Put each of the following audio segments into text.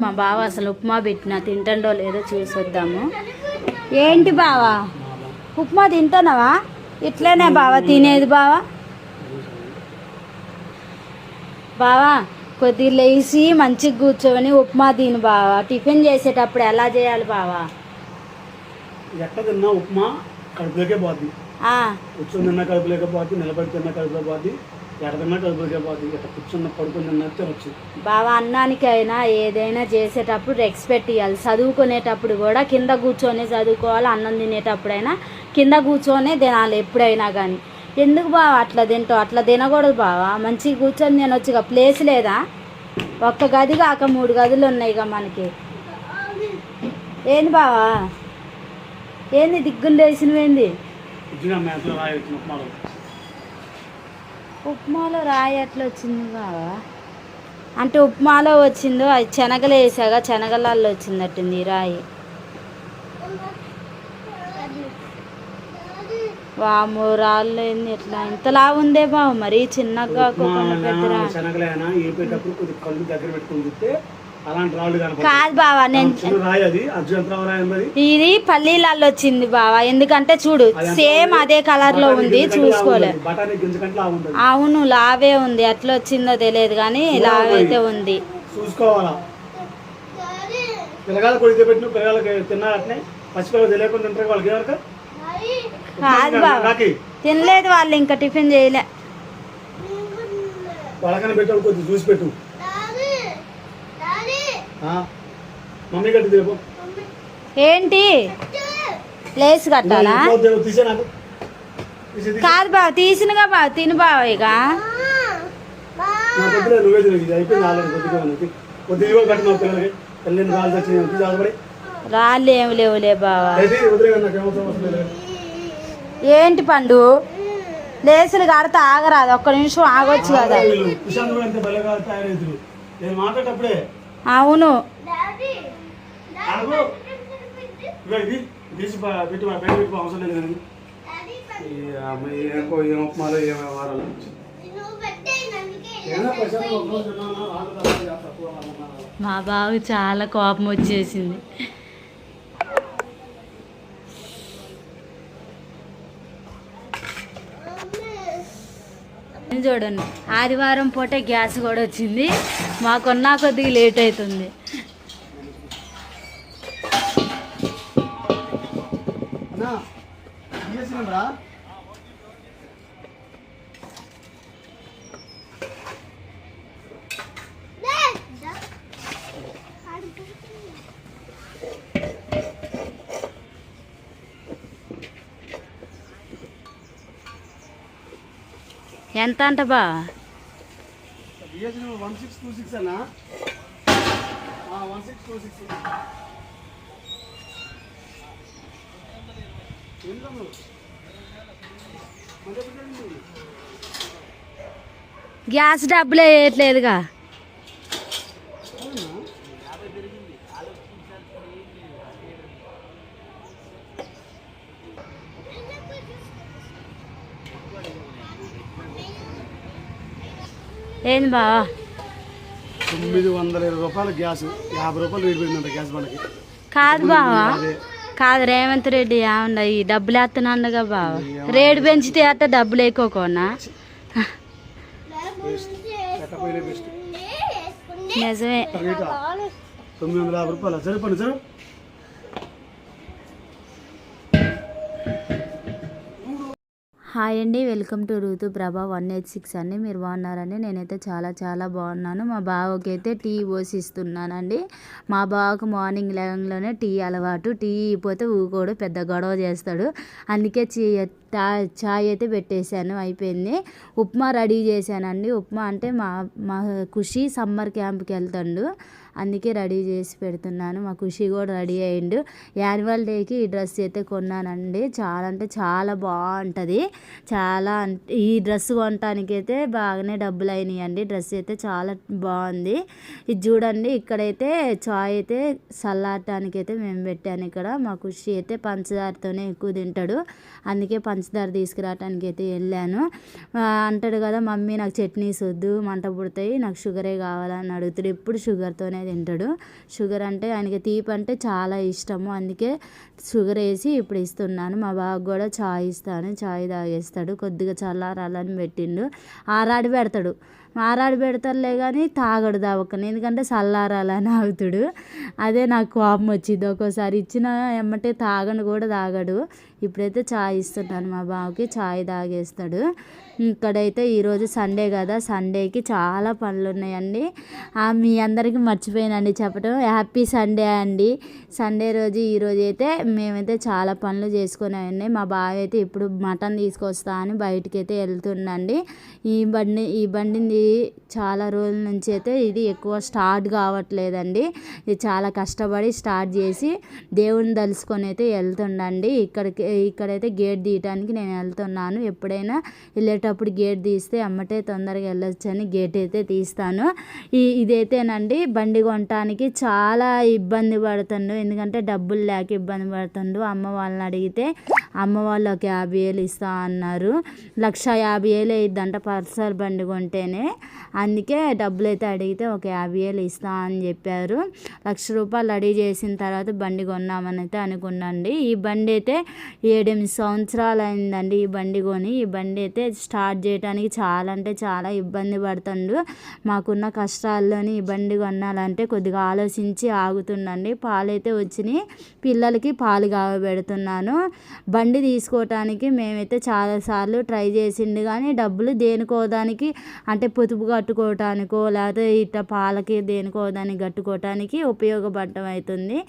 మా బావ అసలు ఉప్మా పెట్టిన తింటాడో లేదో చూసొద్దాము. ఏంటి బావా? ఉప్మా తింటున్నావా? ఇట్లనే బావా తినేది బావా? బావా కొద్దిగా లేచి మంచిగా కూర్చొని ఉప్మా తిను బావా. టిఫిన్ చేసేటప్పుడు ఎలా చేయాలి బావా? తిన్నా ఉప్మా కడుపులోకే పోద్ది. ఆ, కూర్చొని తిన్నా కడుపులోకే పోద్ది నిలబడి తిన్నా కడుపులో పోద్ది. తినొచ్చు బావా అన్నానికైనా ఏదైనా చేసేటప్పుడు రెస్పెక్ట్ ఇవ్వాలి చదువుకునేటప్పుడు కూడా కింద కూర్చొని చదువుకోవాలి అన్నం తినేటప్పుడైనా కింద కూర్చొని తినాలి ఎప్పుడైనా కానీ ఎందుకు బావా అట్లా తింటావు? అట్లా తినకూడదు బావా. మంచిగా కూర్చొని తినొచ్చుగా ప్లేస్ లేదా? ఒక్క గది కాక మూడు గదులు ఉన్నాయిగా మనకి. ఏంది బావా? ఏంది దిగ్గులు వేసినవేంది ఇచ్చిన మేతలో రాయి వచ్చిన ఉప్మాలో రాయి ఎట్లా వచ్చింది బావా? అంటే ఉప్మాలో వచ్చిందో అది శనగలు వేసాగా శనగలలో వచ్చిందట్టుంది రాయి. వాము రాళ్ళు ఏంది ఎట్లా? ఇంతలా ఉందే బావ మరి చిన్నగా కాకుండా పెద్ద కాదు బావా నేను ఇది పల్లీలలో వచ్చింది బావా ఎందుకంటే చూడు సేమ్ అదే కలర్లో ఉంది చూసుకోలే. అవును లావే ఉంది ఎట్లా వచ్చిందో తెలియదు కానీ లావైతే ఉంది. చూసుకోవాలా? కొడితే పెట్టిన పసిపిల్లలు తెలియకుండా వాళ్ళకి కాదు బావా. నాకి తినలేదు వాళ్ళు ఇంకా టిఫిన్ చేయలే. వాళ్ళకన్నా పెట్టాడు కొద్దిగా చూసి పెట్టు ఆ? మమ్మీ గట్టి తెలిపో ఏంటి? లేస్ కట్టాలా. కాదు బావ తీసినగా బావ తిను బావ ఇక. రాళ్ళు ఏమి లేవులే బావ. ఏంటి పండు? లేసులు కడితే ఆగరాదు ఒక్క నిమిషం ఆగొచ్చు కదా. నేను మాట్లాడేటప్పుడే అవును. మా బయట పెట్టుకో అవసరం లేదు కానీ ఈ అమ్మాయి ఏమో ఏం ఉప్మాలో ఏమో వారాలు ఏమో ప్రశాంత్ ఒక రోజు తిన్నాను, రాను తర్వాత చేస్తా, తక్కువ రాను. మా బావకి చాలా కోపం వచ్చేసింది ఇది చూడండి ఆదివారం పూటే గ్యాస్ కూడా వచ్చింది. మాకున్నా కొద్దిగా లేట్ అవుతుంది అన్నా, ఎంత అంట బా? గ్యాస్ డబ్బులే వేయట్లేదుగా. ఏంది బావా? తొమ్మిది వందల ఇరవై రూపాయలు గ్యాస్ యాభై రూపాయలు రేటు పెట్టిందంట గ్యాస్ మనకి. కాదు బావా కాదు రేవంత్ రెడ్డి ఏమన్నా ఈ డబ్బులు వేస్తున్నాడుగా బావా? రేటు పెంచితే అట్ట డబ్బులు ఎక్కువకోనా నిజమే. తొమ్మిది వందల యాభై రూపాయలు. సరిపోయింది సార్ హాయ్ అండి. Welcome to Ritu Prabha one eight six అండి. మీరు బాగున్నారండి? నేనైతే చాలా చాలా బాగున్నాను. మా బావకి అయితే టీ పోసిస్తున్నానండి. మా బావకు మార్నింగ్ లెవెన్లోనే టీ అలవాటు. టీ ఇవ్వకపోతే ఊకోడు పెద్ద గొడవ చేస్తాడు. అందుకే చీ చాయ్ అయితే పెట్టేశాను అయిపోయింది. ఉప్మా రెడీ చేశానండి. ఉప్మా అంటే మా మా ఖుషి సమ్మర్ క్యాంప్కి వెళ్తాడు. అందుకే రెడీ చేసి పెడుతున్నాను. మా ఖుషి కూడా రెడీ అయ్యిండు. యాన్యువల్ డేకి ఈ డ్రెస్ అయితే కొన్నానండి. చాలా అంటే చాలా బాగుంటుంది. చాలా ఈ డ్రెస్ కొనటానికైతే బాగానే డబ్బులు అయినాయండి డ్రెస్ అయితే చాలా బాగుంది. ఇది చూడండి ఇక్కడైతే చాయ్ అయితే చల్లారటానికి మేము పెట్టాను ఇక్కడ. మా ఖుషి అయితే పంచదారతోనే ఎక్కువ తింటాడు. అందుకే పంచ పంచదార తీసుకురావటానికి అయితే వెళ్ళాను అంటాడు కదా మమ్మీ నాకు చట్నీస్ వద్దు మంట పుడతాయి నాకు షుగరే కావాలని అడుగుతాడు. ఎప్పుడు షుగర్తోనే తింటాడు. షుగర్ అంటే ఆయనకి తీపి అంటే చాలా ఇష్టము. అందుకే షుగర్ వేసి ఇప్పుడు ఇస్తున్నాను. మా బాబు కూడా చాయ్ ఇస్తాను. చాయ్ తాగేస్తాడు. కొద్దిగా చల్లారాలని పెట్టిండు. ఆరాడి పెడతాడు. మారాడు పెడతారులే కానీ తాగడు దావకని ఎందుకంటే చల్లారాలని ఆగుతాడు అదే నాకు కోపం వచ్చింది. ఒక్కోసారి ఇచ్చిన ఎమ్మటే తాగను కూడా తాగడు. ఇప్పుడైతే చాయ్ ఇస్తున్నాను మా బావకి. చాయ్ తాగేస్తాడు. ఇక్కడైతే ఈరోజు సండే కదా సండేకి చాలా పనులు ఉన్నాయండి మీ అందరికీ మర్చిపోయానండి చెప్పడం హ్యాపీ సండే అండి. సండే రోజు ఈరోజు అయితే మేమైతే చాలా పనులు చేసుకుని ఉన్నాయి మా బావ అయితే ఇప్పుడు మటన్ తీసుకొస్తా అని బయటికి అయితే వెళ్తుండండి. ఈ బండి ఈ బండిని చాలా రోజుల నుంచి అయితే ఇది ఎక్కువ స్టార్ట్ కావట్లేదండి. ఇది చాలా కష్టపడి స్టార్ట్ చేసి దేవుని తలుసుకొని అయితే వెళ్తుండండి. ఇక్కడికి ఇక్కడైతే గేట్ తీయటానికి నేను వెళ్తున్నాను. ఎప్పుడైనా వెళ్ళేటప్పుడు గేట్ తీస్తే అమ్మటే తొందరగా వెళ్ళొచ్చు అని గేట్ అయితే తీస్తాను. ఈ ఇదైతేనండి బండి కొనటానికి చాలా ఇబ్బంది పడుతుండు. ఎందుకంటే డబ్బులు లేక ఇబ్బంది పడుతుండు. అమ్మ వాళ్ళని అడిగితే అమ్మ వాళ్ళు ఒక యాభై వేలు ఇస్తా అన్నారు. లక్ష యాభై వేలు అయ్యిద్దంట పర్సల్ బండి కొంటేనే. అందుకే డబ్బులు అయితే అడిగితే ఒక యాభై వేలు ఇస్తా అని చెప్పారు. లక్ష రూపాయలు రెడీ చేసిన తర్వాత బండి కొన్నామని అయితే అనుకున్నాండి. ఈ బండి అయితే ఏడెనిమిది సంవత్సరాలు అయిందండి ఈ బండి కొని. ఈ బండి అయితే స్టార్ట్ చేయడానికి చాలా అంటే చాలా ఇబ్బంది పడుతుండు. మాకున్న కష్టాల్లోని ఈ బండి కొనాలంటే కొద్దిగా ఆలోచించి ఆగుతుండండి. పాలైతే వచ్చినాయి. పిల్లలకి పాలు కావబెడుతున్నాను. బండి తీసుకోవటానికి మేమైతే చాలాసార్లు ట్రై చేసిండు కానీ డబ్బులు దేనికోదానికి అంటే పొదుపు కట్టుకోవటానికో లేకపోతే ఇట్ట పాలకి దేనికోదానికి కట్టుకోవటానికి ఉపయోగపడటం అవుతుంది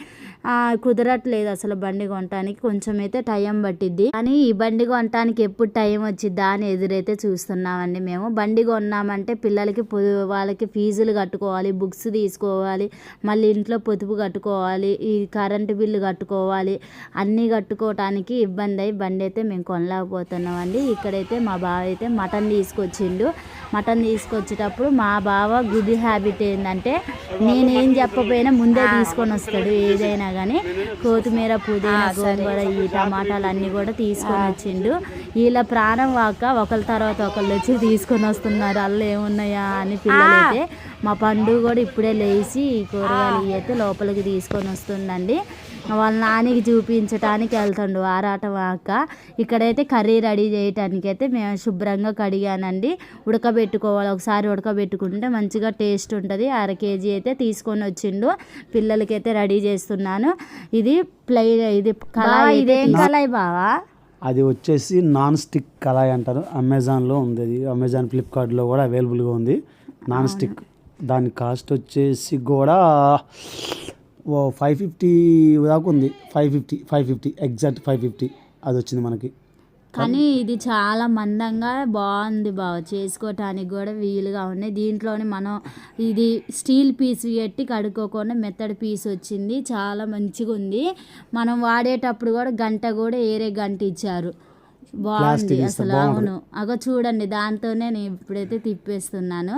కుదరట్లేదు అసలు బండి కొనటానికి. కొంచెం అయితే టైం పట్టిద్ది. కానీ ఈ బండి కొనటానికి ఎప్పుడు టైం వచ్చిద్దా అని ఎదురైతే చూస్తున్నామండి మేము. బండి కొన్నామంటే పిల్లలకి వాళ్ళకి ఫీజులు కట్టుకోవాలి బుక్స్ తీసుకోవాలి మళ్ళీ ఇంట్లో పొదుపు కట్టుకోవాలి ఈ కరెంటు బిల్లు కట్టుకోవాలి అన్నీ కట్టుకోవటానికి ఇబ్బంది అయ్యి బండి అయితే మేము కొనలేకపోతున్నామండి. ఇక్కడైతే మా బావ అయితే మటన్ తీసుకొచ్చిండు. మటన్ తీసుకొచ్చేటప్పుడు మా బావ గుడ్ హ్యాబిట్ ఏంటంటే నేనేం చెప్పపోయినా ముందే తీసుకొని వస్తాడు ఏదైనా కానీ కొత్తిమీర పుదీనా గోంగూర ఈ టమాటాలు అన్నీ కూడా తీసుకొని వచ్చిండు. వీళ్ళ ప్రాణం వాక ఒకరి తర్వాత ఒకళ్ళు వచ్చి తీసుకొని వస్తున్నారు. అల్ల ఏమున్నాయా అని పిల్లలైతే మా పండు కూడా ఇప్పుడే లేచి ఈ కూరగాయలు అయితే లోపలికి తీసుకొని వస్తుందండి. వాళ్ళ నానికి చూపించటానికి వెళ్తుండు ఆరాట వాక. ఇక్కడైతే కర్రీ రెడీ చేయటానికి అయితే మేము శుభ్రంగా కడిగానండి. ఉడకబెట్టుకోవాలి. ఒకసారి ఉడకబెట్టుకుంటే మంచిగా టేస్ట్ ఉంటుంది. అర కేజీ అయితే తీసుకొని వచ్చిండు. పిల్లలకైతే రెడీ చేస్తున్నాను. ఇది ప్లెయిన్ ఇది కళాయి ఇదేం కళాయి బావా? అది వచ్చేసి నాన్ స్టిక్ కళాయి అంటారు. అమెజాన్లో ఉంది అది. అమెజాన్ ఫ్లిప్కార్ట్లో కూడా అవైలబుల్గా ఉంది. నాన్ స్టిక్ దాని కాస్ట్ వచ్చేసి కూడా ఓ ఫైవ్ ఫిఫ్టీ దాకా ఉంది. Five fifty five fifty exact five fifty అది వచ్చింది మనకి. కానీ ఇది చాలా మందంగా బాగుంది బావ. చేసుకోవటానికి కూడా వీలుగా ఉన్నాయి దీంట్లోనే మనం ఇది స్టీల్ పీస్ పెట్టి కడుక్కోకుండా మెత్తడి పీస్ వచ్చింది. చాలా మంచిగా ఉంది. మనం వాడేటప్పుడు కూడా గంట కూడా ఏరే గంట ఇచ్చారు. బాగుంది అసలు అవును. అగో చూడండి దాంతోనే నేను ఇప్పుడైతే తిప్పేస్తున్నాను.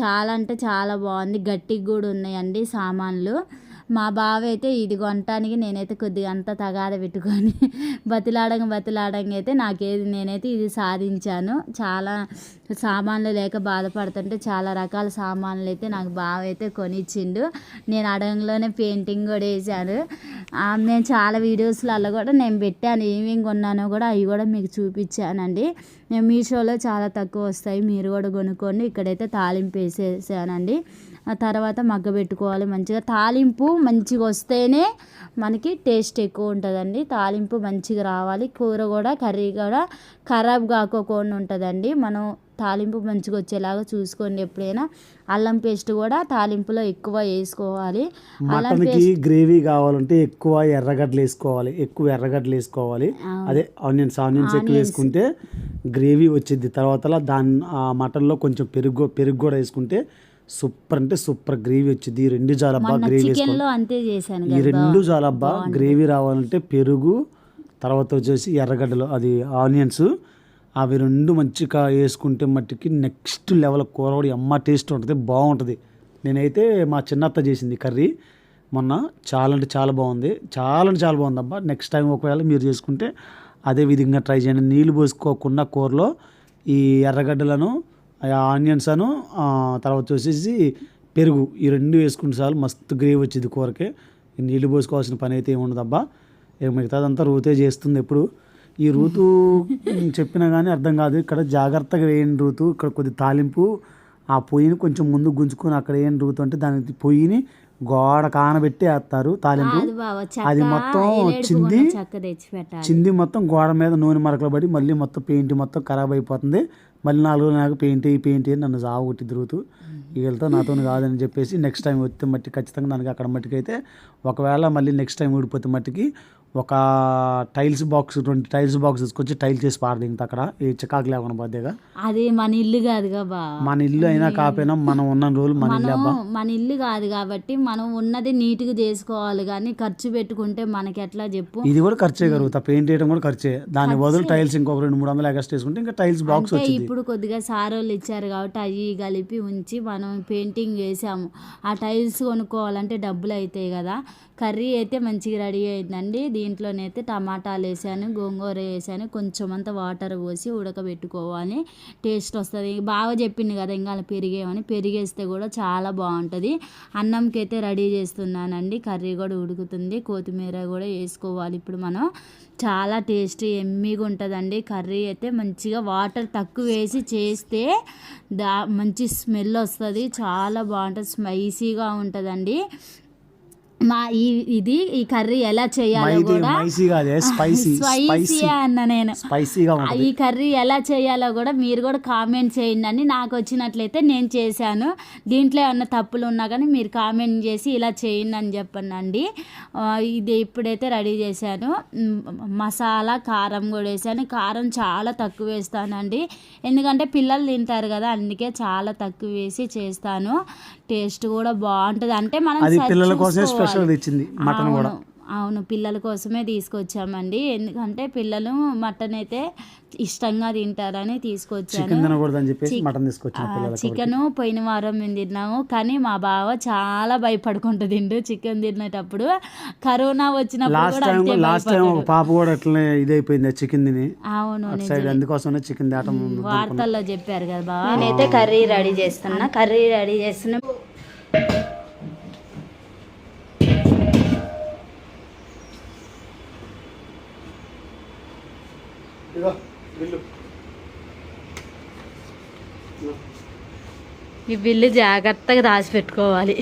చాలా అంటే చాలా బాగుంది. గట్టిగా కూడా ఉన్నాయండి సామాన్లు. మా బావ అయితే ఇది కొనటానికి నేనైతే కొద్దిగా అంతా తగాద పెట్టుకొని బతిలాడంగా బతిలాడంగా అయితే నాకేది నేనైతే ఇది సాధించాను. చాలా సామాన్లు లేక బాధపడుతుంటే చాలా రకాల సామాన్లు అయితే నాకు బావ అయితే కొనిచ్చిండు. నేను అడగంలోనే పెయింటింగ్ కూడా వేసాను నేను చాలా వీడియోస్లలో కూడా నేను పెట్టాను. ఏమేమి కొన్నానో కూడా అవి కూడా మీకు చూపించానండి. నేను మీషోలో చాలా తక్కువ వస్తాయి. మీరు కూడా కొనుక్కోండి. ఇక్కడైతే తాలింపు వేసేసానండి. ఆ తర్వాత మగ్గ పెట్టుకోవాలి. మంచిగా తాలింపు మంచిగా వస్తేనే మనకి టేస్ట్ ఎక్కువ ఉంటుందండి. తాలింపు మంచిగా రావాలి. కూర కూడా కర్రీ కూడా ఖరాబ్ కాకోకుండా ఉంటుందండి. మనం తాలింపు మంచిగా వచ్చేలాగా చూసుకోండి ఎప్పుడైనా. అల్లం పేస్ట్ కూడా తాలింపులో ఎక్కువ వేసుకోవాలి. అల్లం గ్రేవీ కావాలంటే ఎక్కువ ఎర్రగడ్డలు వేసుకోవాలి. ఎక్కువ ఎర్రగడ్డలు వేసుకోవాలి. అదే ఆనియన్స్ ఆనియన్స్ ఎక్కువ వేసుకుంటే గ్రేవీ వచ్చింది తర్వాత దాని ఆ మటన్లో కొంచెం పెరుగు పెరుగు కూడా వేసుకుంటే సూపర్ అంటే సూపర్ గ్రేవీ వచ్చింది. ఈ రెండు జాలబ్బా గ్రేవీ అంతే చేశాను ఈ రెండు జాలబ్బా గ్రేవీ రావాలంటే పెరుగు తర్వాత వచ్చేసి ఎర్రగడ్డలు అది ఆనియన్స్. అవి రెండు మంచిగా వేసుకుంటే మట్టికి నెక్స్ట్ లెవెల్ కూర కూడా అమ్మ టేస్ట్ ఉంటుంది బాగుంటుంది. నేనైతే మా చిన్నత్త చేసింది కర్రీ. మొన్న చాలా అంటే చాలా బాగుంది. చాలా అంటే చాలా బాగుంది అబ్బా నెక్స్ట్ టైం ఒకవేళ మీరు చేసుకుంటే అదే విధంగా ట్రై చేయండి. నీళ్ళు పోసుకోకుండా కూరలో ఈ ఎర్రగడ్డలను ఆనియన్స్ అను తర్వాత వచ్చేసి పెరుగు. ఈ రెండు వేసుకుంటే చాలు మస్తు గ్రేవీ వచ్చింది కూరకి. నీళ్ళు పోసుకోవాల్సిన పని అయితే ఏముండదు అబ్బా ఇక మిగతాదంతా రూతే చేస్తుంది ఎప్పుడు. ఈ రూతు చెప్పినా కానీ అర్థం కాదు. ఇక్కడ జాగ్రత్తగా వేయండి రూతు. ఇక్కడ కొద్ది తాలింపు ఆ పొయ్యిని కొంచెం ముందు గుంజుకొని అక్కడ వేయండి రూతు అంటే దాని పొయ్యిని గోడ కానబెట్టి వేస్తారు తాలింపు. అది మొత్తం చింది చింది మొత్తం గోడ మీద నూనె మరకలు పడి మళ్ళీ మొత్తం పెయింట్ మొత్తం ఖరాబ్ అయిపోతుంది. మళ్ళీ నాలుగు నాకు పెయింట్ అయ్యి పెయింట్ నన్ను సాగు కొట్టి తిరుగుతూ వీళ్ళతో నాతో కాదని చెప్పేసి నెక్స్ట్ టైం వస్తే మట్టి ఖచ్చితంగా దానికి అక్కడ మట్టికి అయితే ఒకవేళ మళ్ళీ నెక్స్ట్ టైం ఊడిపోతే మట్టికి ఒక టైల్స్ బాక్స్ రెండు టైల్స్ బాక్స్ తీసుకొచ్చి టైల్ చేసి పారదింగుతా అక్కడ. ఈ చికాకు లేకుండా పోతేగా అది మన ఇల్లు కాదుగా బా. మన ఇల్లు అయినా కాపోయినా మనం ఉన్న రోజులు మన ఇల్లు మనం ఇల్లు కాదు కాబట్టి మనం ఉన్నది నీట్గా చేసుకోవాలి కానీ ఖర్చు పెట్టుకుంటే మనకి ఎట్లా చెప్పు? ఇది కూడా ఖర్చే కరుగుతా పెయింట్ వేయడం కూడా ఖర్చే. దాని బదులు టైల్స్ ఇంకొక రెండు మూడు వందలు ఎక్స్ట్రా వేసుకుంటే ఇంకా టైల్స్ బాక్స్ వచ్చింది. ఇప్పుడు కొద్దిగా సారోళ్ళు ఇచ్చారు కాబట్టి అవి కలిపి ఉంచి మనం పెయింటింగ్ వేసాము. ఆ టైల్స్ కొనుక్కోవాలంటే డబ్బులు అవుతాయి కదా. కర్రీ అయితే మంచిగా రెడీ అయిందండి. దీంట్లోనైతే టమాటాలు వేసాను గోంగూర వేసాను. కొంచెం అంత వాటర్ పోసి ఉడకబెట్టుకోవాలి. టేస్ట్ వస్తుంది. బాగా చెప్పింది కదా ఇంకా పెరిగేమని. పెరిగేస్తే కూడా చాలా బాగుంటుంది. అన్నంకి అయితే రెడీ చేస్తున్నానండి. కర్రీ కూడా ఉడుకుతుంది. కొత్తిమీర కూడా వేసుకోవాలి ఇప్పుడు మనం. చాలా టేస్టీ ఎమ్మీగా ఉంటుందండి. కర్రీ అయితే మంచిగా వాటర్ తక్కువ వేసి చేస్తే దా మంచి స్మెల్ వస్తుంది. చాలా బాగుంటుంది. స్పైసీగా ఉంటుందండి. మా ఈ ఇది ఈ కర్రీ ఎలా చేయాలో కూడా స్పైసీ అన్న నేను. ఈ కర్రీ ఎలా చేయాలో కూడా మీరు కూడా కామెంట్ చేయండి అని నాకు వచ్చినట్లయితే నేను చేశాను. దీంట్లో ఏమన్నా తప్పులు ఉన్నా కానీ మీరు కామెంట్ చేసి ఇలా చేయండి అని చెప్పండి ఇది ఇప్పుడైతే రెడీ చేశాను. మసాలా కారం కూడా వేసాను కారం చాలా తక్కువ వేస్తానండి. ఎందుకంటే పిల్లలు తింటారు కదా అందుకే చాలా తక్కువ వేసి చేస్తాను. టేస్ట్ కూడా బాగుంటుంది. అంటే మనం అది పిల్లల కోసమే. స్పెషల్ తెచ్చింది మటన్ కూడా. అవును పిల్లల కోసమే తీసుకొచ్చామండి. ఎందుకంటే పిల్లలు మటన్ అయితే ఇష్టంగా తింటారని తీసుకొచ్చాను. చికెన్ పోయిన వారం మేము తిన్నాము. కానీ మా బావ చాలా భయపడుకుంటూ తిండు చికెన్ తినేటప్పుడు. కరోనా వచ్చినప్పుడు లాస్ట్ టైం. పాప కూడా అట్లనే ఇదైపోయింది చికెన్ తిని. అవును అందుకోసమే చికెన్ వార్తల్లో చెప్పారు కదా బావ. నేనైతే కర్రీ రెడీ చేస్తున్నా. కర్రీ రెడీ చేస్తున్నా. ఈ బిల్లు జాగ్రత్తగా దాచిపెట్టుకోవాలి